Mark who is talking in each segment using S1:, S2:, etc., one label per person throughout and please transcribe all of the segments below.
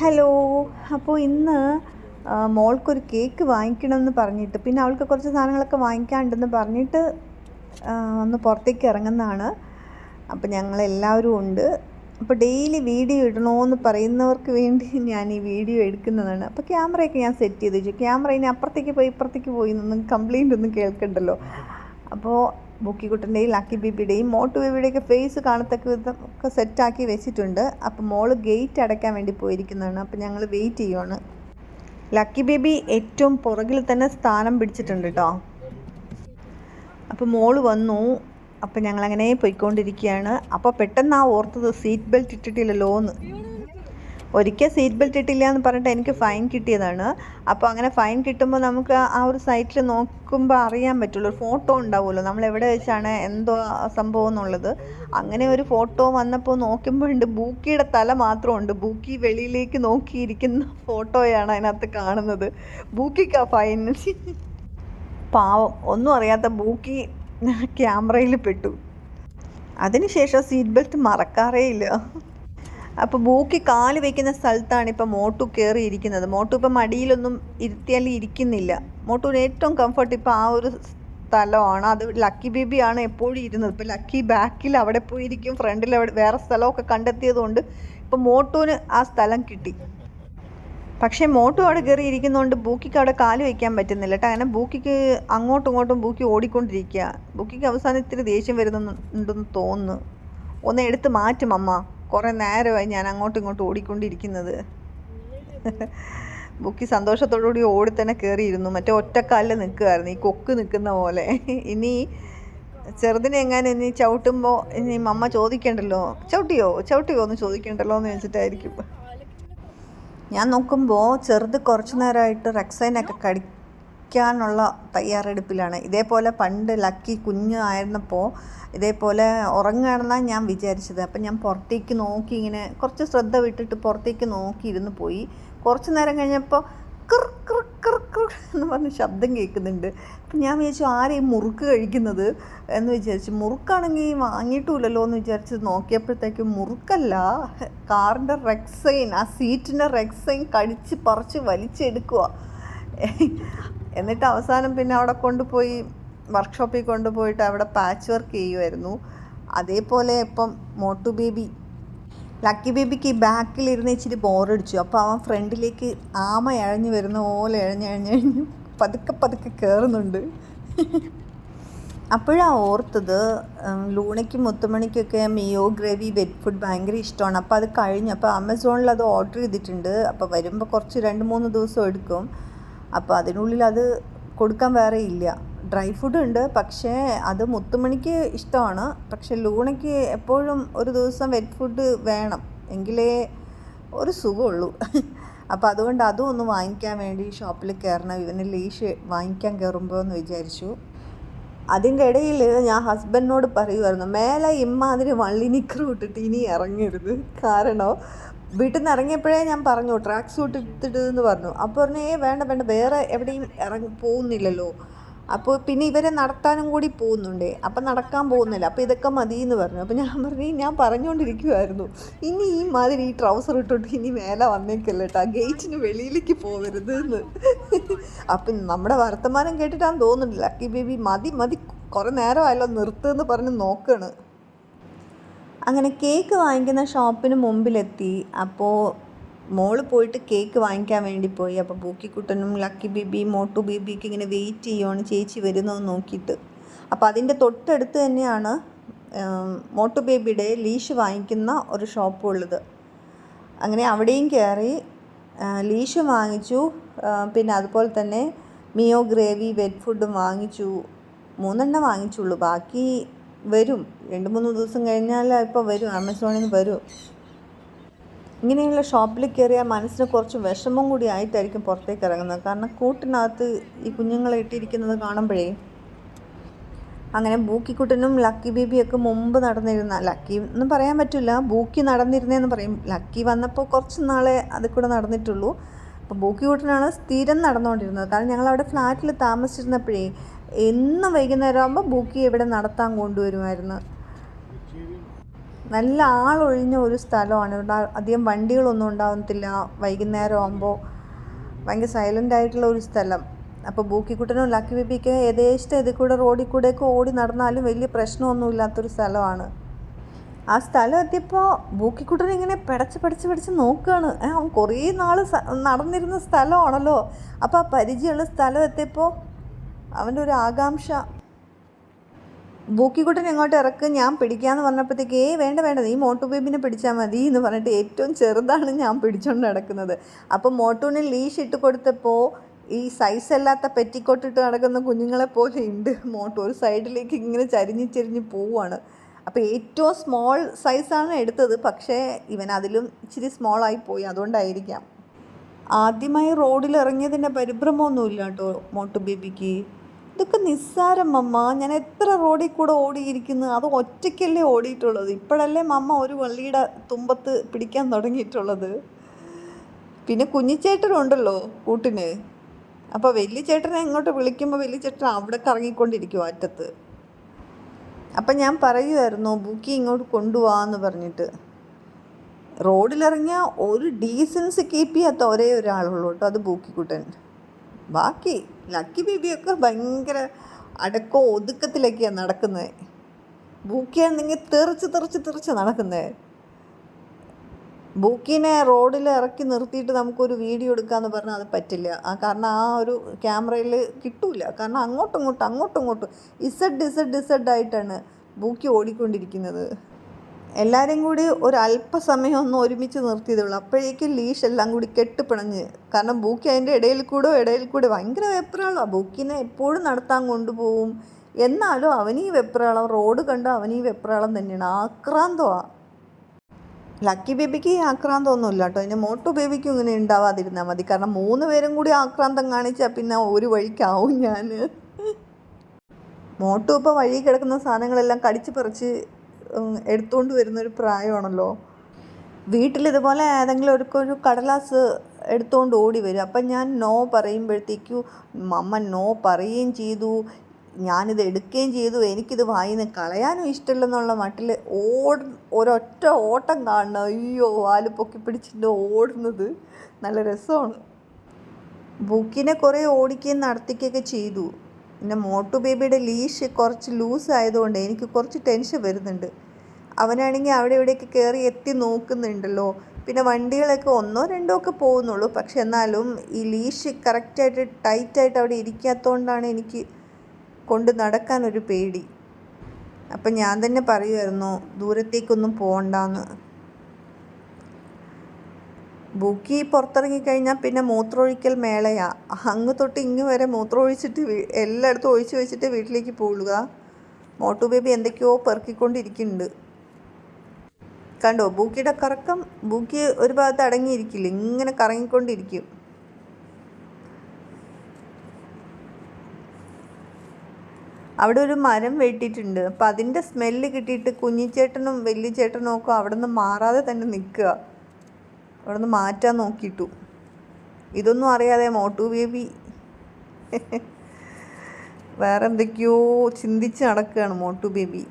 S1: Hello അപ്പോൾ ഇന്ന് മോൾക്കൊരു cake വാങ്ങിക്കണം എന്ന് പറഞ്ഞിട്ട് പിന്നെ അവൾക്ക് കുറച്ച് സാധനങ്ങളൊക്കെ വാങ്ങിക്കാണ്ടെന്ന് പറഞ്ഞിട്ട് ഒന്ന് പുറത്തേക്ക് ഇറങ്ങുന്നതാണ്. അപ്പോൾ ഞങ്ങളെല്ലാവരും ഉണ്ട്. അപ്പോൾ ഡെയിലി വീഡിയോ ഇടണമെന്ന് പറയുന്നവർക്ക് വേണ്ടി ഞാൻ ഈ വീഡിയോ എടുക്കുന്നതാണ്. അപ്പോൾ ക്യാമറയൊക്കെ ഞാൻ സെറ്റ് ചെയ്ത് വെച്ചു. ക്യാമറ ഇനി അപ്പുറത്തേക്ക് പോയി ഇപ്പുറത്തേക്ക് പോയി എന്നൊന്നും കംപ്ലൈന്റ് ഒന്നും കേൾക്കണ്ടല്ലോ. അപ്പോൾ ബുക്കിക്കുട്ടന്റെയും ലക്കി ബിബിയുടെയും മോട്ടു ബിബിയുടെയൊക്കെ ഫേസ് കാണത്തക്ക വിധം ഒക്കെ സെറ്റാക്കി വെച്ചിട്ടുണ്ട്. അപ്പോൾ മോൾ ഗേറ്റ് അടയ്ക്കാൻ വേണ്ടി പോയിരിക്കുന്നതാണ്. അപ്പോൾ ഞങ്ങൾ വെയിറ്റ് ചെയ്യുവാണ്. ലക്കി ബേബി ഏറ്റവും പുറകിൽ തന്നെ സ്ഥാനം പിടിച്ചിട്ടുണ്ട് കേട്ടോ അപ്പോൾ മോൾ വന്നു. അപ്പോൾ ഞങ്ങളങ്ങനെ പോയിക്കൊണ്ടിരിക്കുകയാണ്. അപ്പോൾ പെട്ടെന്ന് ആ ഓർത്തത് സീറ്റ് ബെൽറ്റ് ഇട്ടിട്ടില്ലല്ലോ എന്ന് ഒരിക്കൽ സീറ്റ് ബെൽറ്റ് ഇട്ടില്ല എന്ന് പറഞ്ഞിട്ട് എനിക്ക് ഫൈൻ കിട്ടിയതാണ്. അപ്പോൾ അങ്ങനെ ഫൈൻ കിട്ടുമ്പോൾ നമുക്ക് ആ ഒരു സൈറ്റിൽ നോക്കുമ്പോൾ അറിയാൻ പറ്റുള്ളൂ. ഒരു ഫോട്ടോ ഉണ്ടാവുമല്ലോ. നമ്മൾ എവിടെ വെച്ചാണ് എന്തോ സംഭവം എന്നുള്ളത്. അങ്ങനെ ഒരു ഫോട്ടോ വന്നപ്പോൾ നോക്കുമ്പോഴുണ്ട് ബൂക്കിയുടെ തല മാത്രമുണ്ട്. ബൂക്കി വെളിയിലേക്ക് നോക്കിയിരിക്കുന്ന ഫോട്ടോയാണ് അതിനകത്ത് കാണുന്നത്. ബൂക്കിക്കാ ഫൈൻ പാവം. ഒന്നും അറിയാത്ത ബൂക്കി ക്യാമറയിൽ പെട്ടു. അതിനുശേഷം സീറ്റ് ബെൽറ്റ് മറക്കാറേ ഇല്ല. അപ്പോൾ ബൂക്കി കാൽ വെക്കുന്ന സ്ഥലത്താണ് ഇപ്പോൾ മോട്ടു കയറിയിരിക്കുന്നത് മോട്ടു ഇപ്പം മടിയിലൊന്നും ഇരുത്തിയാൽ ഇരിക്കുന്നില്ല. മോട്ടുവിന് ഏറ്റവും കംഫർട്ട് ഇപ്പോൾ ആ ഒരു സ്ഥലമാണ്. അത് ലക്കി ബേബിയാണ് എപ്പോഴും ഇരുന്നത്. ഇപ്പോൾ ലക്കി ബാക്കിൽ അവിടെ പോയിരിക്കും ഫ്രണ്ടിൽ അവിടെ വേറെ സ്ഥലമൊക്കെ കണ്ടെത്തിയതുകൊണ്ട് ഇപ്പോൾ മോട്ടുവിന് ആ സ്ഥലം കിട്ടി. പക്ഷേ മോട്ടു അവിടെ കയറി ഇരിക്കുന്നതുകൊണ്ട് ബൂക്കിക്ക് അവിടെ കാൽ വയ്ക്കാൻ പറ്റുന്നില്ല കേട്ടോ. അങ്ങനെ ബൂക്കിക്ക് അങ്ങോട്ടും ഇങ്ങോട്ടും ബൂക്കി ഓടിക്കൊണ്ടിരിക്കുക. ബൂക്കിക്ക് അവസാനം ഇത്തിരി ദേഷ്യം വരുന്നുണ്ടെന്ന് തോന്നുന്നു. ഒന്ന് എടുത്ത് മാറ്റും അമ്മ കുറേ നേരമായി ഞാൻ അങ്ങോട്ടും ഇങ്ങോട്ടും ഓടിക്കൊണ്ടിരിക്കുന്നത്. ബുക്കി സന്തോഷത്തോടുകൂടി ഓടി തന്നെ കയറിയിരുന്നു മറ്റേ ഒറ്റക്കാലിൽ നിൽക്കുമായിരുന്നു ഈ കൊക്ക് നിൽക്കുന്ന പോലെ. ഇനി ചെറുതിനെ എങ്ങാനും ഇനി ചവിട്ടുമ്പോൾ ഇനി അമ്മ ചോദിക്കണ്ടല്ലോ? ചവിട്ടിയോ? ചവിട്ടിയോ എന്ന് ചോദിക്കണ്ടല്ലോ എന്ന് വെച്ചിട്ടായിരിക്കും. ഞാൻ നോക്കുമ്പോൾ ചെറുത് കുറച്ച് നേരമായിട്ട് റെക്സൈനൊക്കെ കടിക്കാനുള്ള തയ്യാറെടുപ്പിലാണ്. ഇതേപോലെ പണ്ട് ലക്കി കുഞ്ഞ് ആയിരുന്നപ്പോൾ ഇതേപോലെ ഉറങ്ങുകയാണെന്നാണ് ഞാൻ വിചാരിച്ചത്. അപ്പം ഞാൻ പുറത്തേക്ക് നോക്കി ഇങ്ങനെ കുറച്ച് ശ്രദ്ധ വിട്ടിട്ട് പുറത്തേക്ക് നോക്കി ഇരുന്ന് പോയി. കുറച്ച് നേരം കഴിഞ്ഞപ്പോൾ കിർ കിർ കിർ കിർ എന്ന് പറഞ്ഞ് ശബ്ദം കേൾക്കുന്നുണ്ട്. അപ്പം ഞാൻ വിചാരിച്ചു ആരെയും മുറുക്ക് കഴിക്കുന്നത്? എന്ന് വിചാരിച്ചു. മുറുക്കാണെങ്കിൽ വാങ്ങിയിട്ടുമില്ലല്ലോ എന്ന് വിചാരിച്ച് നോക്കിയപ്പോഴത്തേക്കും മുറുക്കല്ല കാറിന്റെ റെക്സൈൻ ആ സീറ്റിന്റെ റെക്സൈൻ കടിച്ച് പറിച്ച് വലിച്ചെടുക്കുക എന്നിട്ട് അവസാനം പിന്നെ അവിടെ കൊണ്ടുപോയി വർക്ക്ഷോപ്പിൽ കൊണ്ടുപോയിട്ട് അവിടെ പാച്ച് വർക്ക് ചെയ്യുമായിരുന്നു അതേപോലെ ഇപ്പം മോട്ടു ബേബി ലക്കി ബേബിക്ക് ബാക്കിലിരുന്ന് ഇച്ചിരി ബോറടിച്ചു അപ്പോൾ അവൻ ഫ്രണ്ടിലേക്ക് ആമ ഇഴഞ്ഞു വരുന്ന പോലെ ഇഴഞ്ഞിഴഞ്ഞിഴഞ്ഞു പതുക്കെ പതുക്കെ കയറുന്നുണ്ട് അപ്പോഴാണ് ഓർത്തത് ലൂണയ്ക്കും മുത്തുമണിക്കൊക്കെ മിയോ ഗ്രേവി വെറ്റ് ഫുഡ് ഭയങ്കര ഇഷ്ടമാണ്. അപ്പോൾ അത് കഴിഞ്ഞു. അപ്പോൾ ആമസോണിൽ അത് ഓർഡർ ചെയ്തിട്ടുണ്ട്. അപ്പോൾ വരുമ്പോൾ കുറച്ച് രണ്ട് മൂന്ന് ദിവസം എടുക്കും. അപ്പോൾ അതിനുള്ളിൽ അത് കൊടുക്കാൻ വേറെ ഇല്ല. ഡ്രൈ ഫുഡ് ഉണ്ട് പക്ഷേ അത് മുത്തുമണിക്ക് ഇഷ്ടമാണ്. പക്ഷേ ലൂണയ്ക്ക് എപ്പോഴും ഒരു ദിവസം വെറ്റ് ഫുഡ് വേണം. എങ്കിലേ ഒരു സുഖമുള്ളൂ. അപ്പോൾ അതുകൊണ്ട് അതും ഒന്ന് വാങ്ങിക്കാൻ വേണ്ടി ഷോപ്പിൽ കയറണം. ഇവന് ലീഷ് വാങ്ങിക്കാൻ കയറുമ്പോൾ എന്ന് വിചാരിച്ചു. അതിന്റെ ഇടയിൽ ഞാൻ ഹസ്ബൻഡിനോട് പറയുമായിരുന്നു മേലെ ഇമ്മാതിരി വള്ളി നിക്കർ ഇട്ടിട്ട് ഇനി ഇറങ്ങരുത്. കാരണം വീട്ടിൽ നിന്ന് ഇറങ്ങിയപ്പോഴേ ഞാൻ പറഞ്ഞു ട്രാക്ക് സൂട്ട് എന്ന് പറഞ്ഞു. അപ്പോൾ പറഞ്ഞു ഏ വേണ്ട വേണ്ട വേറെ എവിടെയും ഇറങ്ങി പോകുന്നില്ലല്ലോ. അപ്പോൾ പിന്നെ ഇവരെ നടത്താനും കൂടി പോകുന്നുണ്ടേ. അപ്പം നടക്കാൻ പോകുന്നില്ല. അപ്പോൾ ഇതൊക്കെ മതി എന്ന് പറഞ്ഞു. അപ്പോൾ ഞാൻ പറഞ്ഞു ഞാൻ പറഞ്ഞുകൊണ്ടിരിക്കുമായിരുന്നു ഇനി ഈ മാതിരി ഈ ട്രൗസർ ഇട്ടിട്ട് ഇനി മേലെ വന്നേക്കല്ല കേട്ടോ ഗേറ്റിന് വെളിയിലേക്ക് പോകരുത് എന്ന് അപ്പം നമ്മുടെ വർത്തമാനം കേട്ടിട്ടാന്ന് തോന്നുന്നില്ല. ലക്കി ബേബി മതി മതി കുറേ നേരമായല്ലോ നിർത്തുമെന്ന് പറഞ്ഞ് നോക്കാണ്. അങ്ങനെ കേക്ക് വാങ്ങിക്കുന്ന ഷോപ്പിന് മുമ്പിലെത്തി. അപ്പോൾ മോൾ പോയിട്ട് കേക്ക് വാങ്ങിക്കാൻ വേണ്ടി പോയി. അപ്പോൾ ബൂക്കിക്കുട്ടനും ലക്കി ബീബി മോട്ടു ബേബിക്ക് ഇങ്ങനെ വെയിറ്റ് ചെയ്യുവാണ്. ചേച്ചി വരുന്നതെന്ന് നോക്കിയിട്ട്. അപ്പോൾ അതിന്റെ തൊട്ടടുത്ത് തന്നെയാണ് മോട്ടു ബേബിയുടെ ലീഷ് വാങ്ങിക്കുന്ന ഒരു ഷോപ്പ് ഉള്ളത്. അങ്ങനെ അവിടെയും കയറി ലീഷ് വാങ്ങിച്ചു. പിന്നെ അതുപോലെ തന്നെ മിയോ ഗ്രേവി വെറ്റ് ഫുഡും വാങ്ങിച്ചു. മൂന്നെണ്ണം വാങ്ങിച്ചുള്ളൂ. ബാക്കി വരും. രണ്ട് മൂന്ന് ദിവസം കഴിഞ്ഞാൽ ഇപ്പോൾ വരും. ആമസോണിൽ നിന്ന് വരും. ഇങ്ങനെയുള്ള ഷോപ്പിൽ കയറിയാൽ മനസ്സിന് കുറച്ച് വിഷമം കൂടി ആയിട്ടായിരിക്കും പുറത്തേക്ക് ഇറങ്ങുന്നത്. കാരണം കൂട്ടിനകത്ത് ഈ കുഞ്ഞുങ്ങളെ ഇട്ടിരിക്കുന്നത് കാണുമ്പോഴേ അങ്ങനെ ബൂക്കിക്കുട്ടനും ലക്കി ബേബിയൊക്കെ മുമ്പ് നടന്നിരുന്ന ലക്കി എന്ന് പറയാൻ പറ്റില്ല ബൂക്കി നടന്നിരുന്നതെന്ന് പറയും. ലക്കി വന്നപ്പോൾ കുറച്ച് നാളെ അതിൽ കൂടെ നടന്നിട്ടുള്ളൂ. അപ്പോൾ ബൂക്കി ബൂക്കിക്കുട്ടനാണ് സ്ഥിരം നടന്നുകൊണ്ടിരുന്നത്. കാരണം ഞങ്ങൾ അവിടെ ഫ്ലാറ്റിൽ താമസിച്ചിരുന്നപ്പോഴേ എന്നും വൈകുന്നേരം ആകുമ്പോൾ ബൂക്കി ഇവിടെ നടത്താൻ കൊണ്ടുവരുമായിരുന്നു. നല്ല ആളൊഴിഞ്ഞ ഒരു സ്ഥലമാണ്. ഇവിടെ അധികം വണ്ടികളൊന്നും ഉണ്ടാകത്തില്ല വൈകുന്നേരം ആകുമ്പോൾ ഭയങ്കര സൈലന്റ് ആയിട്ടുള്ള ഒരു സ്ഥലം. അപ്പോൾ ബൂക്കിക്കുട്ടനും ലക്കി ബിബിക്ക് ഏകദേശം ഇതിൽ കൂടെ റോഡിൽ കൂടെയൊക്കെ ഓടി നടന്നാലും വലിയ പ്രശ്നമൊന്നും ഇല്ലാത്തൊരു സ്ഥലമാണ്. ആ സ്ഥലം എത്തിയപ്പോൾ ബൂക്കിക്കുട്ടൻ ഇങ്ങനെ പിടച്ച് പിടച്ച് പിടിച്ച് നോക്കുകയാണ് അവൻ കുറേ നാൾ നടന്നിരുന്ന സ്ഥലമാണല്ലോ. അപ്പോൾ ആ പരിചയമുള്ള സ്ഥലം എത്തിയപ്പോൾ അവന്റെ ഒരു ആകാംക്ഷ. ബൂക്കിക്കുട്ടൻ എങ്ങോട്ട് ഇറക്ക്? ഞാൻ പിടിക്കാന്ന് പറഞ്ഞപ്പോഴത്തേക്ക് ഏ വേണ്ട വേണ്ട നീ മോട്ടു ബേബിനെ പിടിച്ചാൽ മതി എന്ന് പറഞ്ഞിട്ട് ഏറ്റവും ചെറുതാണ് ഞാൻ പിടിച്ചുകൊണ്ട് നടക്കുന്നത്. അപ്പോൾ മോട്ടൂണിൽ ലീഷ് ഇട്ട് കൊടുത്തപ്പോൾ ഈ സൈസ് അല്ലാത്ത പെറ്റിക്കോട്ട് ഇട്ട് നടക്കുന്ന കുഞ്ഞുങ്ങളെ പോലെ ഉണ്ട് മോട്ടു ഒരു സൈഡിലേക്ക് ഇങ്ങനെ ചരിഞ്ഞ് ചരിഞ്ഞ് പോവുകയാണ് അപ്പോൾ ഏറ്റവും സ്മോൾ സൈസാണ് എടുത്തത്. പക്ഷേ ഇവൻ അതിലും ഇച്ചിരി സ്മോൾ ആയി പോയി. അതുകൊണ്ടായിരിക്കാം. ആദ്യമായി റോഡിൽ ഇറങ്ങിയതിന്റെ പരിഭ്രമമൊന്നുമില്ല കേട്ടോ മോട്ടു ബേബിക്ക്. ഇതൊക്കെ നിസ്സാരം മമ്മ. ഞാൻ എത്ര റോഡിൽ കൂടെ ഓടിയിരിക്കുന്നു. അത് ഒറ്റയ്ക്കല്ലേ ഓടിയിട്ടുള്ളത്. ഇപ്പോഴല്ലേ മമ്മ ഒരു വള്ളിയുടെ തുമ്പത്ത് പിടിക്കാൻ തുടങ്ങിയിട്ടുള്ളത്. പിന്നെ കുഞ്ഞിച്ചേട്ടനുണ്ടല്ലോ കൂട്ടിന്. അപ്പോൾ വലിയ ചേട്ടനെ ഇങ്ങോട്ട് വിളിക്കുമ്പോൾ വലിയ ചേട്ടൻ അവിടെ കറങ്ങിക്കൊണ്ടിരിക്കും അറ്റത്ത്. അപ്പം ഞാൻ പറയുമായിരുന്നു ബുക്കി ഇങ്ങോട്ട് കൊണ്ടുപോകാമെന്ന് പറഞ്ഞിട്ട്. റോഡിലിറങ്ങിയ ഒരു ഡീസൻസ് കീപ്പ് ചെയ്യാത്ത ഒരേ ഒരാളുള്ളൂ കേട്ടോ അത് ബൂക്കിക്കുട്ടൻ. ബാക്കി ലക്കി ബേബിയൊക്കെ ഭയങ്കര അടക്കോ ഒതുക്കത്തിലൊക്കെയാണ് നടക്കുന്നത് ബൂക്കിയാണെങ്കിൽ തെറിച്ച് തെറിച്ച് തെറിച്ച് നടക്കുന്നത് ബൂക്കിനെ റോഡിൽ ഇറക്കി നിർത്തിയിട്ട് നമുക്കൊരു വീഡിയോ എടുക്കാമെന്ന് പറഞ്ഞാൽ അത് പറ്റില്ല. ആ കാരണം ആ ഒരു ക്യാമറയിൽ കിട്ടൂല. കാരണം അങ്ങോട്ടും ഇങ്ങോട്ടും അങ്ങോട്ടും ഇങ്ങോട്ടും ഇസഡ് ഇസഡ് ഇസഡ് ആയിട്ടാണ് ബൂക്കി ഓടിക്കൊണ്ടിരിക്കുന്നത്. എല്ലാവരെയും കൂടി ഒരു അല്പസമയം ഒന്ന് ഒരുമിച്ച് നിർത്തിയതുള്ളൂ അപ്പോഴേക്കും ലീഷ് എല്ലാം കൂടി കെട്ടിപ്പിണഞ്ഞ്. കാരണം ബൂക്കി അതിന്റെ ഇടയിൽ കൂടെ ഇടയിൽ കൂടെ ഭയങ്കര വെപ്രാളമാണ് ബൂക്കിനെ എപ്പോഴും നടത്താൻ കൊണ്ടുപോകും. എന്നാലും അവനീ വെപ്രാളം റോഡ് കണ്ട് അവനീ വെപ്രാളം തന്നെയാണ്. ആക്രാന്തമാണ് ലക്കി ബേബിക്ക് ആക്രാന്തമൊന്നുമില്ല കേട്ടോ. അതിന്റെ മോട്ടു ബേബിക്കും ഇങ്ങനെ ഉണ്ടാവാതിരുന്നാൽ മതി. കാരണം മൂന്ന് പേരും കൂടി ആക്രാന്തം കാണിച്ചാൽ പിന്നെ ഒരു വഴിക്കാവും ഞാൻ മോട്ടു ഇപ്പോൾ വഴി കിടക്കുന്ന സാധനങ്ങളെല്ലാം കടിച്ച് പറിച്ച് എടുത്തുകൊണ്ട് വരുന്നൊരു പ്രായമാണല്ലോ. വീട്ടിൽ ഇതുപോലെ ഏതെങ്കിലും ഒരു ഒരു കടലാസ് എടുത്തുകൊണ്ട് ഓടി വരും. അപ്പം ഞാൻ നോ പറയുമ്പോഴത്തേക്കും അമ്മ നോ പറയുകയും ചെയ്തു. ഞാനിത് എടുക്കുകയും ചെയ്തു. എനിക്കിത് വായിന്ന് കളയാനും ഇഷ്ടമില്ലെന്നുള്ള മട്ടിൽ ഓട ഒരൊറ്റ ഓട്ടം കാണണം. അയ്യോ വാൽ പൊക്കി പിടിച്ചിട്ട് ഓടുന്നത്. നല്ല രസമാണ്. ബുക്കിനെ കുറേ ഓടിക്കുകയും നടത്തിക്കുകയൊക്കെ ചെയ്തു. പിന്നെ മോട്ടു ബേബിയുടെ ലീഷ് കുറച്ച് ലൂസ് ആയതുകൊണ്ട് എനിക്ക് കുറച്ച് ടെൻഷൻ വരുന്നുണ്ട്. അവനാണെങ്കിൽ അവിടെ ഇവിടെയൊക്കെ കയറി എത്തി നോക്കുന്നുണ്ടല്ലോ. പിന്നെ വണ്ടികളൊക്കെ ഒന്നോ രണ്ടോ ഒക്കെ പോകുന്നുള്ളൂ. പക്ഷെ എന്നാലും ഈ ലീഷ് കറക്റ്റായിട്ട് ടൈറ്റായിട്ട് അവിടെ ഇരിക്കാത്തതുകൊണ്ടാണ് എനിക്ക് കൊണ്ട് നടക്കാനൊരു പേടി. അപ്പം ഞാൻ തന്നെ പറയുമായിരുന്നു ദൂരത്തേക്കൊന്നും പോകണ്ടെന്ന് ബുക്കി പുറത്തിറങ്ങി കഴിഞ്ഞാൽ പിന്നെ മൂത്രമൊഴിക്കൽ മേളയാ. അങ്ങ് തൊട്ട് ഇങ്ങ് വരെ മൂത്രമൊഴിച്ചിട്ട് എല്ലായിടത്തും ഒഴിച്ച് വെച്ചിട്ട് വീട്ടിലേക്ക് പോവുക. മോട്ടു ബേബി എന്തൊക്കെയോ പെറുക്കിക്കൊണ്ടിരിക്കുന്നുണ്ട്. കണ്ടോ? ബൂക്കിയുടെ കറക്കം ബൂക്കി ഒരു ഭാഗത്ത് അടങ്ങിയിരിക്കില്ല? ഇങ്ങനെ കറങ്ങിക്കൊണ്ടിരിക്കും. അവിടെ ഒരു മരം വെട്ടിയിട്ടുണ്ട്. അപ്പം അതിന്റെ സ്മെല്ല് കിട്ടിയിട്ട് കുഞ്ഞിച്ചേട്ടനും വലിയചേട്ടനും ഒക്കെ അവിടെ നിന്ന് മാറാതെ തന്നെ നിൽക്കുക. അവിടെ നിന്ന് മാറ്റാൻ നോക്കിയിട്ടു. ഇതൊന്നും അറിയാതെ മോട്ടു ബേബി വേറെ എന്തൊക്കെയോ ചിന്തിച്ച് നടക്കുകയാണ് മോട്ടു ബേബി.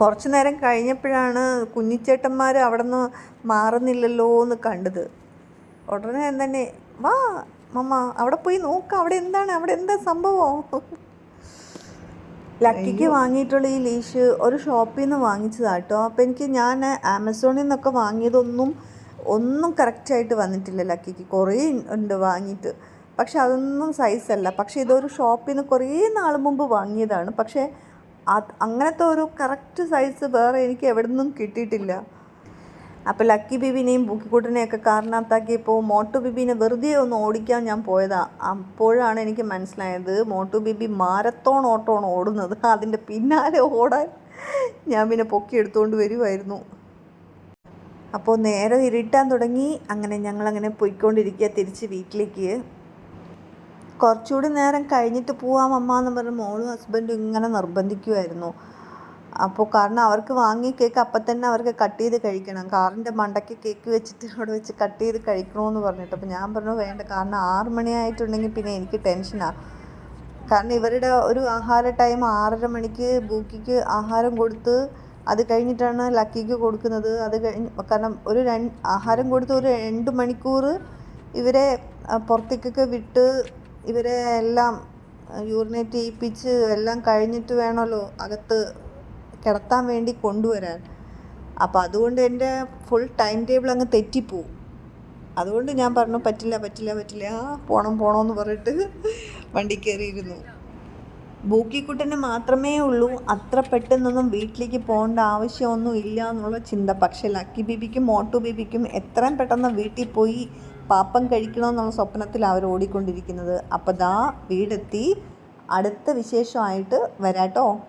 S1: കുറച്ച് നേരം കഴിഞ്ഞപ്പോഴാണ് കുഞ്ഞിച്ചേട്ടന്മാർ അവിടെ നിന്ന് മാറുന്നില്ലല്ലോ എന്ന് കണ്ടത്. ഉടനെ തന്നെ വാ മമ്മ അവിടെ പോയി നോക്കാം അവിടെ എന്താണ് അവിടെ എന്താ സംഭവം? ലക്കിക്ക് വാങ്ങിയിട്ടുള്ള ഈ ലീഷ് ഒരു ഷോപ്പിൽ നിന്ന് വാങ്ങിച്ചതാണ് കേട്ടോ. അപ്പോൾ എനിക്ക് ഞാൻ ആമസോണിൽ നിന്നൊക്കെ വാങ്ങിയതൊന്നും ഒന്നും കറക്റ്റായിട്ട് വന്നിട്ടില്ല ലക്കിക്ക്. കുറേ ഉണ്ട് വാങ്ങിയിട്ട്. പക്ഷെ അതൊന്നും സൈസല്ല പക്ഷേ ഇതൊരു ഷോപ്പിൽ നിന്ന് കുറേ നാൾ മുമ്പ് വാങ്ങിയതാണ്. പക്ഷേ അത് അങ്ങനത്തെ ഒരു കറക്റ്റ് സൈസ് വേറെ എനിക്ക് എവിടെ നിന്നും കിട്ടിയിട്ടില്ല. അപ്പോൾ ലക്കി ബിബിനെയും ബുക്കിക്കുട്ടനെയൊക്കെ കാറിനകത്താക്കിയപ്പോൾ മോട്ടു ബിബിനെ വെറുതെ ഒന്ന് ഓടിക്കാൻ ഞാൻ പോയതാണ് അപ്പോഴാണ് എനിക്ക് മനസ്സിലായത് മോട്ടു ബിബി മാരത്തോൺ ഓട്ടമാണ് ഓടുന്നത്. അതിന്റെ പിന്നാലെ ഓടാൻ ഞാൻ പിന്നെ പൊക്കി എടുത്തുകൊണ്ട് വരുമായിരുന്നു അപ്പോൾ നേരെ ഇരുട്ടാൻ തുടങ്ങി. അങ്ങനെ ഞങ്ങളങ്ങനെ പോയിക്കൊണ്ടിരിക്കുക തിരിച്ച് വീട്ടിലേക്ക്. കുറച്ചുകൂടി നേരം കഴിഞ്ഞിട്ട് പോവാം അമ്മ എന്ന് പറഞ്ഞ മോളും ഹസ്ബൻഡും ഇങ്ങനെ നിർബന്ധിക്കുമായിരുന്നു അപ്പോൾ കാരണം അവർക്ക് വാങ്ങിയ കേക്ക് അപ്പം തന്നെ അവർക്ക് കട്ട് ചെയ്ത് കഴിക്കണം. കാറിന്റെ മണ്ടയ്ക്ക് കേക്ക് വെച്ചിട്ട് അവിടെ വെച്ച് കട്ട് ചെയ്ത് കഴിക്കണമെന്ന് പറഞ്ഞിട്ട്. അപ്പോൾ ഞാൻ പറഞ്ഞു വേണ്ട കാരണം ആറ് മണിയായിട്ടുണ്ടെങ്കിൽ പിന്നെ എനിക്ക് ടെൻഷനാണ് കാരണം ഇവരുടെ ഒരു ആഹാര ടൈം ആറര മണിക്ക് ബൂക്കിക്ക് ആഹാരം കൊടുത്ത് അത് കഴിഞ്ഞിട്ടാണ് ലക്കിക്ക് കൊടുക്കുന്നത്. അത് കഴിഞ്ഞ് കാരണം ഒരു രണ്ട് ആഹാരം കൊടുത്ത് ഒരു രണ്ട് മണിക്കൂർ ഇവരെ പുറത്തേക്കൊക്കെ വിട്ട് ഇവരെ എല്ലാം യൂറിനേറ്റ് ചെയ്യിപ്പിച്ച് എല്ലാം കഴിഞ്ഞിട്ട് വേണമല്ലോ അകത്ത് കിടത്താൻ വേണ്ടി കൊണ്ടുവരാൻ. അപ്പോൾ അതുകൊണ്ട് എന്റെ ഫുൾ ടൈം ടേബിൾ അങ്ങ് തെറ്റിപ്പോവും. അതുകൊണ്ട് ഞാൻ പറഞ്ഞു പറ്റില്ല പറ്റില്ല പറ്റില്ല. ആ പോണം പോണമെന്ന് പറഞ്ഞിട്ട് വണ്ടി കയറിയിരുന്നു. ബൂക്കിക്കുട്ടന് മാത്രമേ ഉള്ളൂ. അത്ര പെട്ടെന്നൊന്നും വീട്ടിലേക്ക് പോകേണ്ട ആവശ്യമൊന്നും ഇല്ല എന്നുള്ള ചിന്ത. പക്ഷേ ലക്കി ബീബിക്കും മോട്ടു ബീബിക്കും എത്രയും പെട്ടെന്ന് വീട്ടിൽ പോയി പാപ്പം കഴിക്കണമെന്നുള്ള സ്വപ്നത്തിൽ അവർ ഓടിക്കൊണ്ടിരിക്കുന്നത്. അപ്പോൾ ദാ വീടെത്തി. അടുത്ത വിശേഷമായിട്ട് വരാട്ടോ.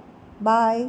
S1: ബായ്